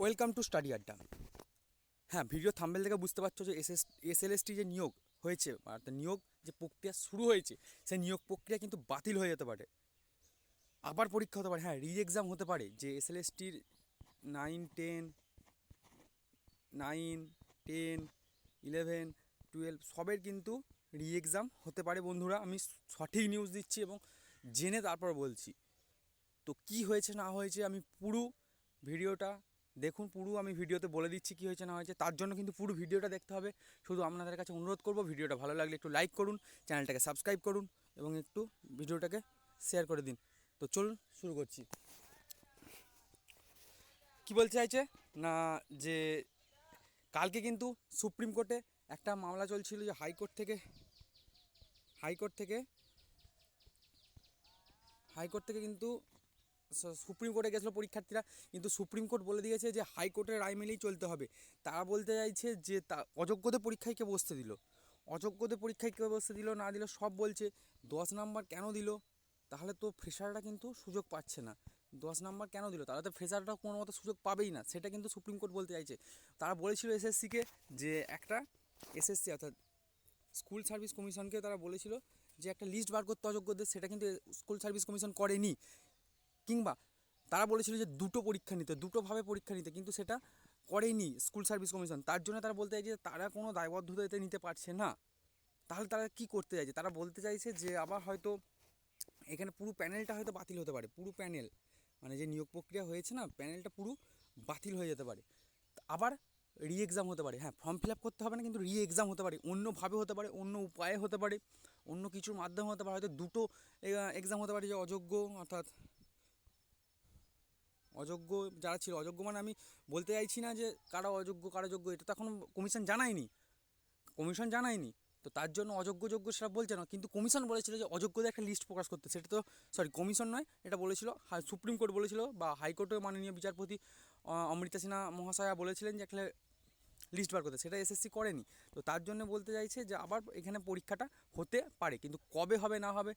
Welcome to study আড্ডা। হ্যাঁ video thumbnail থেকে বুঝতে পারছ যে এস এস যে নিয়োগ হয়েছে, অর্থাৎ নিয়োগ যে প্রক্রিয়া শুরু হয়েছে, সেই নিয়োগ প্রক্রিয়া কিন্তু বাতিল হয়ে যেতে পারে। আবার পরীক্ষা হতে পারে হ্যাঁ রি এক্সাম হতে পারে, যে S L এসএলএসটির nine ten nine ten eleven twelve সবের কিন্তু রি এক্সাম হতে পারে বন্ধুরা। আমি সঠিক নিউজ দিচ্ছি এবং জেনে তারপর বলছি। তো কি হয়েছে, না হয়েছে, আমি পুরো ভিডিওটা দেখুন পুরো আমি ভিডিওতে বলে দিচ্ছি কি হয়েছে না হয়েছে, তার জন্য কিন্তু পুরো ভিডিওটা দেখতে হবে। শুধু আপনাদের কাছে অনুরোধ করব, ভিডিওটা ভালো লাগলে একটু লাইক করুন, চ্যানেলটাকে সাবস্ক্রাইব করুন এবং একটু ভিডিওটাকে শেয়ার করে দিন। তো চলুন, শুরু করছি। কি বলতে চাইছে? না, যে কালকে কিন্তু সুপ্রিম কোর্টে একটা মামলা চলছিল যে হাইকোর্ট থেকে হাইকোর্ট থেকে হাইকোর্ট থেকে কিন্তু সুপ্রিম কোর্টে গেছিল পরীক্ষার্থীরা, কিন্তু সুপ্রিম কোর্ট বলে দিয়েছে যে হাইকোর্টের রায় মেনেই চলতে হবে। তারা বলতে চাইছে যে তা, অযোগ্যদের পরীক্ষায় কে বসতে দিল? অযোগ্যদের পরীক্ষায় কে বসতে দিল না দিল সব বলছে, দশ নাম্বার কেন দিল? তাহলে তো ফ্রেশাররা কিন্তু সুযোগ পাচ্ছে না। দশ নাম্বার কেন দিল? তারা তো ফ্রেশাররা কোনো মতো সুযোগ পাবেই না, সেটা কিন্তু সুপ্রিম কোর্ট বলতে চাইছে। তারা বলেছিল এসএসসিকে যে একটা এসএসসি অর্থাৎ স্কুল সার্ভিস কমিশনকে তারা বলেছিল যে একটা লিস্ট বার করতে অযোগ্যদের, সেটা কিন্তু স্কুল সার্ভিস কমিশন করেনি। কিংবা তারা বলেছিল যে দুটো পরীক্ষা নিতে দুটোভাবে পরীক্ষা নিতে, কিন্তু সেটা করেনি স্কুল সার্ভিস কমিশন। তার জন্য তারা বলতে চাইছে যে তারা কোনো দায়বদ্ধতা এতে নিতে পারছে না। তাহলে তারা কি করতে চাইছে? তারা বলতে চাইছে যে আবার হয়তো এখানে পুরো প্যানেলটা হয়তো বাতিল হতে পারে, পুরো প্যানেল। মানে যে নিয়োগ প্রক্রিয়া হয়েছে না, প্যানেলটা পুরো বাতিল হয়ে যেতে পারে। আবার রি এক্সাম হতে পারে। হ্যাঁ ফর্ম ফিল আপ করতে হবে না, কিন্তু রি এক্সাম হতে পারে। অন্যভাবে হতে পারে, অন্য উপায়ে হতে পারে, অন্য কিছুর মাধ্যমে হতে পারে। হয়তো দুটো এক্সাম হতে পারে যে অযোগ্য, অর্থাৎ অযোগ্য যারা ছিল, অযোগ্য মানে আমি বলতে চাইছি না যে কারা অযোগ্য, কারা যোগ্য, এটা তো এখন কমিশন জানায়নি। কমিশন জানায়নি। তো তার জন্য অযোগ্য, যোগ্য সেটা বলছে না, কিন্তু কমিশন বলেছিল যে অযোগ্যদের একটা লিস্ট প্রকাশ করতে। সেটা তো সরি কমিশন নয়, এটা বলেছিল সুপ্রিম কোর্ট বলেছিল বা হাইকোর্টের মাননীয় বিচারপতি অমৃতা সিনহা মহাশয়া বলেছিলেন যে একটা লিস্ট বার করতে সেটা এসএসসি করেনি। তো তার জন্য বলতে চাইছে যে আবার এখানে পরীক্ষাটা হতে পারে, কিন্তু কবে হবে, না হবে,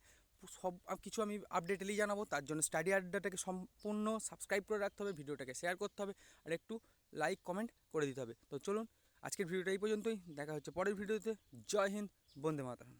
সব কিছু আমি আপডেটেলি জানাব। তার জন্য স্টাডি আড্ডাটাকে সম্পূর্ণ সাবস্ক্রাইব করে রাখতে হবে, ভিডিওটাকে শেয়ার করতে হবে, আর একটু লাইক কমেন্ট করে দিতে হবে। তো চলুন, আজকের ভিডিওটা এই পর্যন্তই। দেখা হচ্ছে পরের ভিডিওতে। জয় হিন্দ, বন্দে মাতারাম।